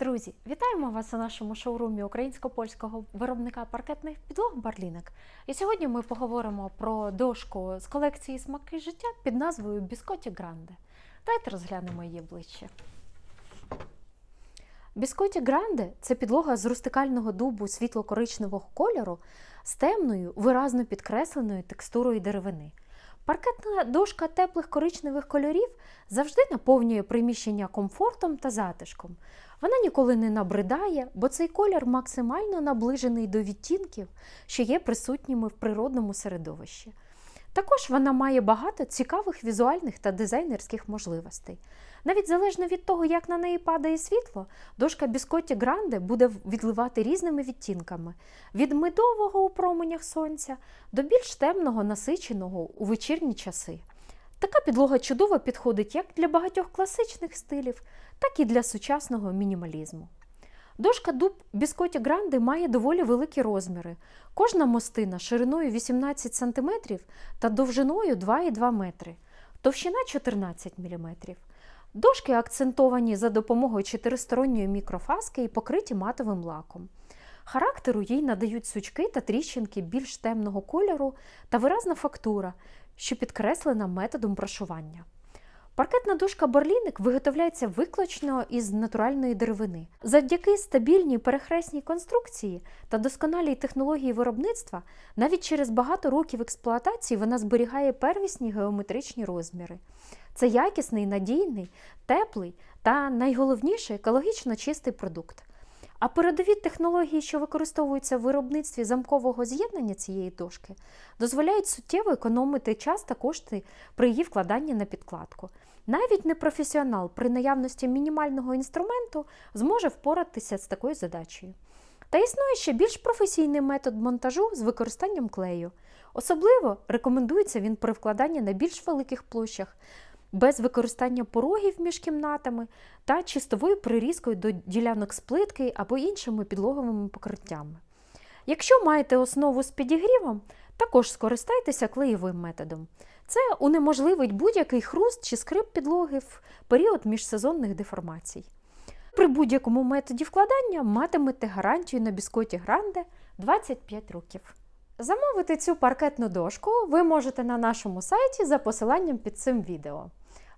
Друзі, вітаємо вас у нашому шоурумі українсько-польського виробника паркетних підлог Барлінок. І сьогодні ми поговоримо про дошку з колекції смаки життя під назвою Біскоті Гранде. Давайте розглянемо її ближче. Біскоті Гранде це підлога з рустикального дубу світло-коричневого кольору з темною, виразно підкресленою текстурою деревини. Паркетна дошка теплих коричневих кольорів завжди наповнює приміщення комфортом та затишком. Вона ніколи не набридає, бо цей колір максимально наближений до відтінків, що є присутніми в природному середовищі. Також вона має багато цікавих візуальних та дизайнерських можливостей. Навіть залежно від того, як на неї падає світло, дошка Біскотті Гранде буде відливати різними відтінками: від медового у променях сонця до більш темного, насиченого у вечірні часи. Така підлога чудово підходить як для багатьох класичних стилів, так і для сучасного мінімалізму. Дошка дуб Біскоті Гранде має доволі великі розміри. Кожна мостина шириною 18 см та довжиною 2,2 метри, товщина 14 мм. Дошки акцентовані за допомогою чотиристоронньої мікрофаски і покриті матовим лаком. Характеру їй надають сучки та тріщинки більш темного кольору та виразна фактура, що підкреслена методом брошування. Паркетна дошка Берліник виготовляється виключно із натуральної деревини. Завдяки стабільній перехресній конструкції та досконалій технології виробництва, навіть через багато років експлуатації вона зберігає первісні геометричні розміри. Це якісний, надійний, теплий та найголовніше екологічно чистий продукт. А передові технології, що використовуються в виробництві замкового з'єднання цієї дошки, дозволяють суттєво економити час та кошти при її вкладанні на підкладку. Навіть непрофесіонал при наявності мінімального інструменту зможе впоратися з такою задачею. Та існує ще більш професійний метод монтажу з використанням клею. Особливо рекомендується він при вкладанні на більш великих площах, без використання порогів між кімнатами та чистовою прирізкою до ділянок з плитки або іншими підлоговими покриттями. Якщо маєте основу з підігрівом, також скористайтеся клеєвим методом. Це унеможливить будь-який хруст чи скрип підлоги в період міжсезонних деформацій. При будь-якому методі вкладання матимете гарантію на біскоті Гранде 25 років. Замовити цю паркетну дошку ви можете на нашому сайті за посиланням під цим відео.